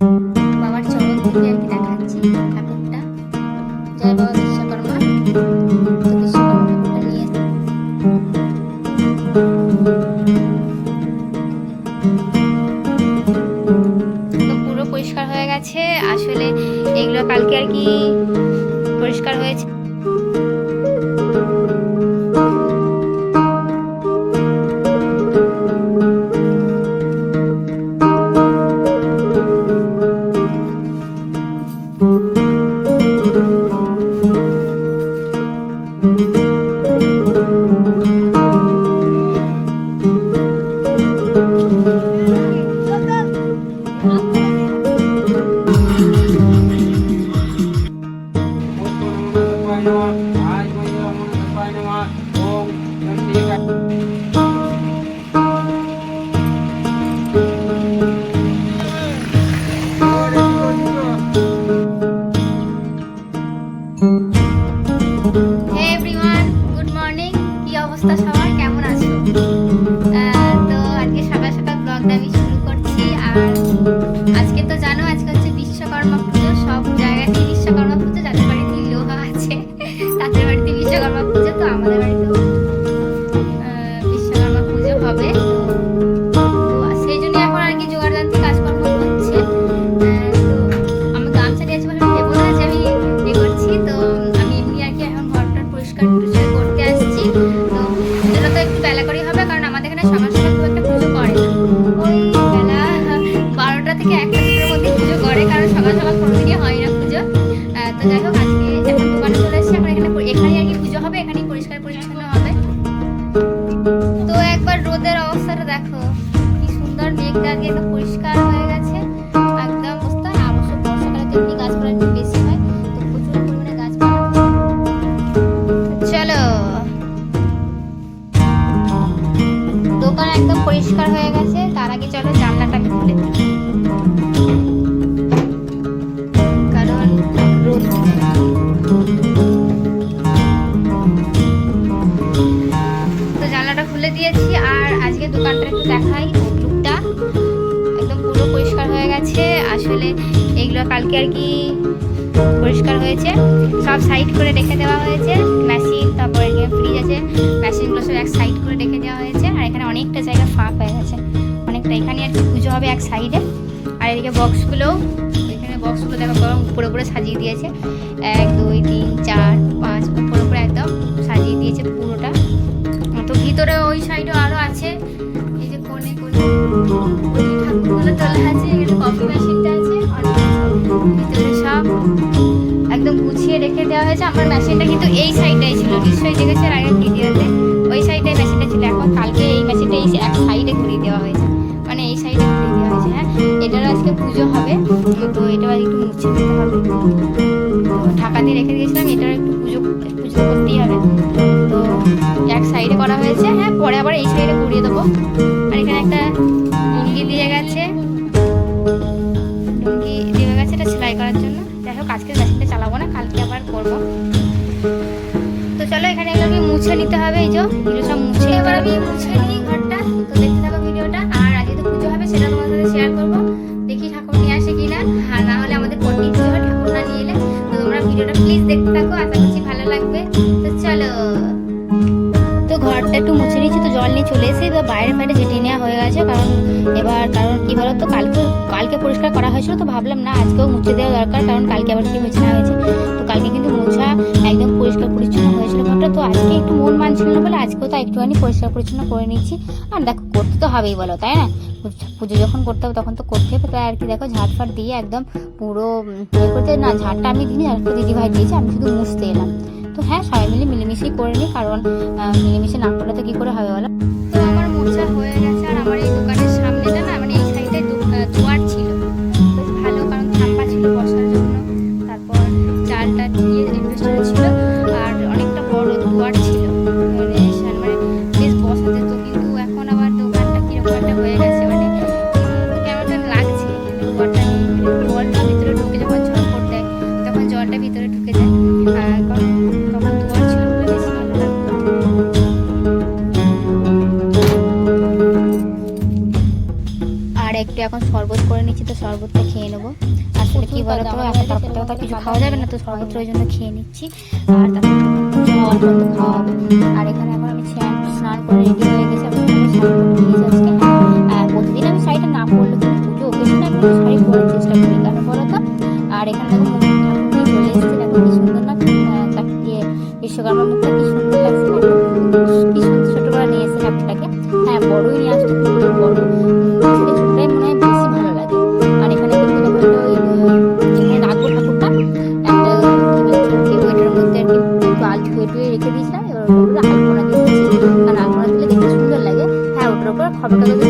বাবার থেকে আর কি দেখাচ্ছি ঠাকুরটা। জয় বাবা বিশ্বকর্মা। তো পুরো পরিষ্কার হয়ে গেছে। আসলে এগুলো কালকে আর কি পরিষ্কার হয়েছে। কালকে আর কি পরিষ্কার হয়েছে। সব সাইড করে রেখে দেওয়া হয়েছে। মেশিন তারপর ফ্রিজ আছে। মেশিনগুলো সব এক সাইড করে রেখে দেওয়া হয়েছে। আর এখানে অনেকটা জায়গা ফাঁক হয়ে গেছে। অনেকটা এখানে আর কি পুজো হবে এক সাইডে আর এদিকে বক্সগুলোও এখানে বক্সগুলো দেখো গরম উপরে উপরে সাজিয়ে দিয়েছে। এক, দুই, তিন, চার, পাঁচ, উপরে উপরে একদম সাজিয়ে দিয়েছে পুরোটা। তো ভিতরে ওই সাইডেও আরও আছে। এই যে কোণে কোণে। ঠাকুরগুলো তোলা আছে, এখানে কফি মেশিনটা দেওয়া হয়েছে। আমার মেশিনটা কিন্তু এই সাইডটাই ছিল। নিশ্চয়ই দেখেছেন আগের ভিডিওতে? ওই সাইডে মেশিনটা ছিল। এখন কালকে এই মেশিনটা এই এক সাইডে ঘুরিয়ে দেওয়া হয়েছে। মানে এই সাইডে ঘুরিয়ে দেওয়া হয়েছে হ্যাঁ? এটার আজকে পুজো হবে। তো এটা একটু মুছে দিতে হবে। তো ঢাকা দিয়ে রেখে দিয়েছিলাম। এটার একটু পুজো পুজো করতেই হবে। তো এক সাইডে করা হয়েছে হ্যাঁ? পরে আবার এই সাইডে ঘুরিয়ে দেবো। আর এখানে একটা লুঙ্গি দিয়ে গেছে। মুছে নিতে হবে, এই যে, এগুলো সব মুছে এবার আমি মুছে নিই ঘরটা। তো দেখতে থাকো ভিডিওটা, আর আজকে তো পুজো হবে, সেটা তোমার সাথে শেয়ার করব। দেখি ঠাকুর নিয়ে আসে কিনা, আর না হলে আমাদের পট্টি পুজো ঠাকুর না নিয়ে এলে। তো তোমরা ভিডিওটা প্লিজ দেখতে থাকো, আশা করছি ভালো লাগবে। তো চলো, তো ঘরটা একটু মুছে নিয়েছি, তো জল নিয়ে চলে এসে এবার বাইরে বাইরে ঝেঁটিয়ে নেওয়া হয়ে গেছে, কারণ এবার, কারণ কি বলতো, কালকে কালকে পরিষ্কার করা হয়েছিল, তো ভাবলাম না, আজকেও মুছে দেওয়া দরকার, কারণ কালকে আবার কি না হয়েছে। তো কালকে কিন্তু আজকে একটু মন মানছিল না বলে আজকেও তো একটুখানি পরিষ্কার পরিচ্ছন্ন করে নিচ্ছি আর দেখো, করতে তো হবেই বলো, তাই না? পুজো যখন করতে হবে তখন তো করতে হবে। তাই আর কি দেখো, ঝাড় ফাট দিয়ে একদম পুরো ইয়ে করতে না ঝাঁটটা আমি দিই ঝাড়টা দিদি ভাই দিয়েছি, আমি শুধু মুছতে এলাম। তো হ্যাঁ সবাই মিলে মিলেমিশেই করে নিই কারণ মিলেমিশে না করলে তো কী করে হবে বলো? আর কিছু খাওয়া যাবে না, তো সর্বত্র ওই জন্য খেয়ে নিচ্ছি। আর তারপর জল খাওয়া হবে। আর এখানে এখন আমি স্নান করে রেডি হয়ে গেছি, আমি স্নান করে আজকে প্রতিদিন আমি শাড়িটা না পরলে পুজো ওকেশনে আমি শাড়ি পরার চেষ্টা করি কেন আর এখানে দেখো এসেছে, দেখো কি সুন্দর না তাকে বিশ্বকর্মা মুখটা কি সুন্দর লাগছে। কি সুন্দর ছোট করে নিয়ে ঠাকুরটাকে। হ্যাঁ বড়ই নিয়ে কিন্তু বড়। показати.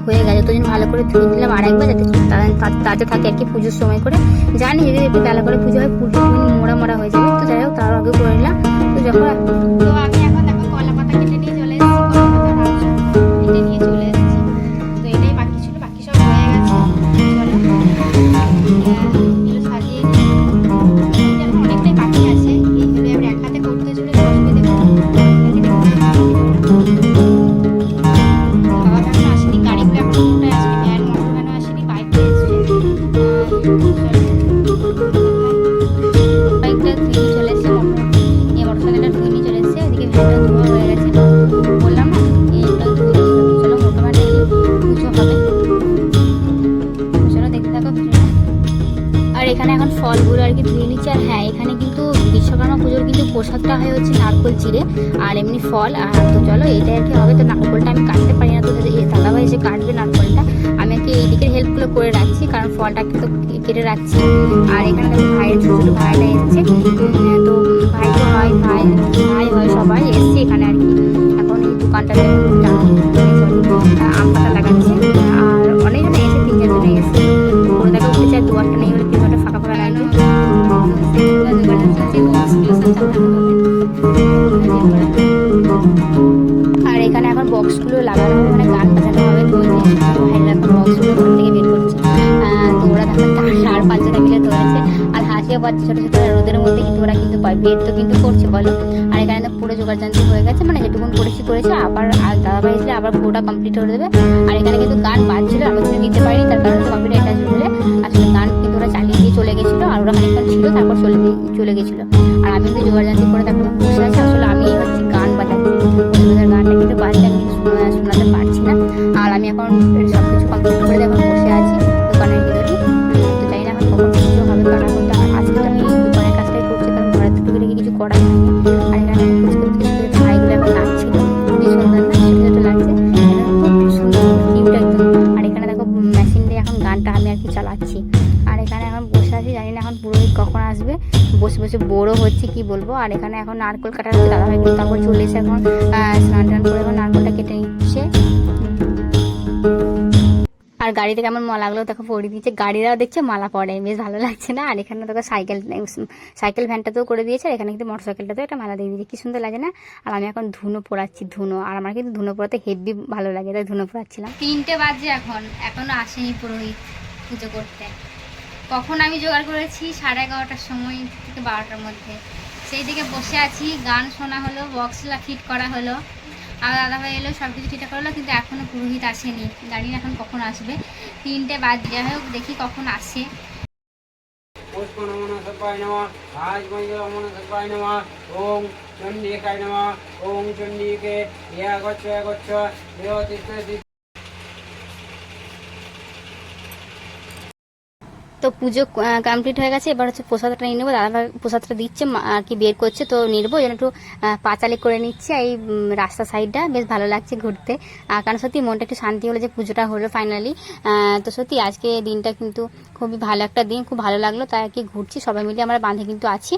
ফুলটা হয়ে গেছে। জন্য ভালো করে ধুয়ে দিলাম আর একবার যাতে তা- তা- তাজা থাকে আর কি পুজোর সময় করে। জানি যদি একটু বেলা করে পুজো হয়, পুজো মোড়া মোড়া হয়ে যাবে। তো যাই হোক, তার আগে করে নিলাম। তো যখন আর হ্যাঁ এখানে কিন্তু বিশ্বকর্মা পুজোর কিন্তু প্রসাদটা হয় হচ্ছে নারকোল চিড়ে আর এমনি ফল আর তো চলো এটাই আর কি হবে। তো নারকোলটা আমি কাটতে পারি না তো দাদা- দাদাভাই এসে কাটবে নারকোলটা, আমি আর কি এই দিকের হেল্পগুলো করে রাখছি কারণ ফলটা তো কেটে রাখছি। আর এখানে দেখো ভাইয়ের ছোটো ছোটো ভাইটা এসেছে। তো ভাই তো হয়, ভাই ভাই হয় সবাই এসছে এখানে আর কি। পাচ্ছে ছোটো ছোটো রোদের মধ্যে কিন্তু ওরা কিন্তু পায় বের তো কিন্তু করছে, বলো। আর এখানে তো পুরো জোগাড় জানতে হয়ে গেছে মানে যেটুকুন করেছি করেছে, আবার আর দাদা ভাই এসে আবার পুরোটা কমপ্লিট করে দেবে। আর এখানে কিন্তু গান বাজছিল, আমি কিন্তু দিতে পারিনি, তার কারণ কম্পিউটার এটা বলে আসলে গান কিন্তু ওরা চালিয়ে দিয়ে চলে গেছিল, আর ওরা খানিকক্ষণ ছিল, তারপর চলে চলে গেছিল। আর আমি কিন্তু জোগাড় জানতে করে তারপর বসে আছি, আসলে আমি হচ্ছে গান বাজাচ্ছি গানটা কিন্তু বাজছে বসে বড়ো হচ্ছে কি বলব? আর এখানে এখন নারকোল কাটা হচ্ছে দাদা ভাই কিন্তু তারপর চলে এসে এখন স্নান টান করে এখন নারকোলটা কেটে নিচ্ছে। আর গাড়িতে কেমন মালা লাগল দেখো পরিয়ে দিচ্ছে গাড়িরাও দেখছে মালা পরে। বেশ ভালো লাগছে না? আর এখানে দেখো সাইকেল সাইকেল ভ্যানটাতেও করে দিয়েছে। আর এখানে কিন্তু মোটর সাইকেলটাতেও একটা মালা দিয়ে দিয়েছে। কি সুন্দর লাগে না? আর আমি এখন ধুনো পোড়াচ্ছি, ধুনো। আর আমার কিন্তু ধুনো পোড়াতে হেভি ভালো লাগে। তাই ধুনো পোড়াচ্ছিলাম। তিনটে বাজে এখন। এখনও আসেনি পুরোহিত পুজো করতে। কখন আমি জোগাড় করেছি? সাড়ে এগারোটার সময় থেকে বারোটার মধ্যে। সেই দিকে বসে আছি, গান শোনা হলো বক্সলা ফিট করা হলো। আর আমার দাদাভাই এলো সব কিছু ঠিকঠাক করল কিন্তু এখনও পুরোহিত আসেনি। জানি না এখন কখন আসবে। তিনটে বাদ যাই হোক, দেখি কখন আসে। নমন সব্বায় নমঃ। রাজ মঞ্জুর নমন সব্বায় নমঃ। ওং চণ্ডীকায় নমঃ। ওং ইয়া গচ্ছ ইয়া গচ্ছ ইয় তিষ্ঠ তো পুজো কমপ্লিট হয়ে গেছে। এবার হচ্ছে প্রসাদটা নিয়ে নেব। দাদা প্রসাদটা দিচ্ছে আর কি বের করছে, তো নিরবো যেন একটু পাঁচালি করে নিচ্ছে। এই রাস্তা সাইডটা বেশ ভালো লাগছে ঘুরতে। কারণ সত্যি মনটা একটু শান্তি হলো যে পুজোটা হলো ফাইনালি তো সত্যি আজকে দিনটা কিন্তু খুবই ভালো একটা দিন, খুব ভালো লাগল। তাই আর কি ঘুরছি, সবাই মিলে, আমরা বাঁধে কিন্তু আছি।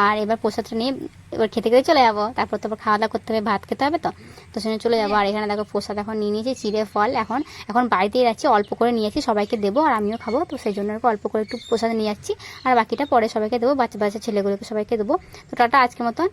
আর এবার প্রসাদটা নিয়ে এবার খেতে খেতে চলে যাব। তারপর তো খাওয়া দাওয়া করতে হবে, ভাত খেতে হবে তো। তো সেখানে চলে যাব। আর এখানে দেখো প্রসাদ এখন নিয়ে নিয়েছি, চিড়ে ফল এখন। এখন বাড়িতেই যাচ্ছি অল্প করে নিয়ে নিয়েছি সবাইকে দেবো আর আমিও খাব। তো সেই জন্য অল্প করে একটু প্রসাদ নিয়ে যাচ্ছি আর বাকিটা পরে সবাইকে দেবো বাচ্চা বাচ্চা ছেলেগুলোকে সবাইকে দেবো। তো টাটা, আজকের মতন।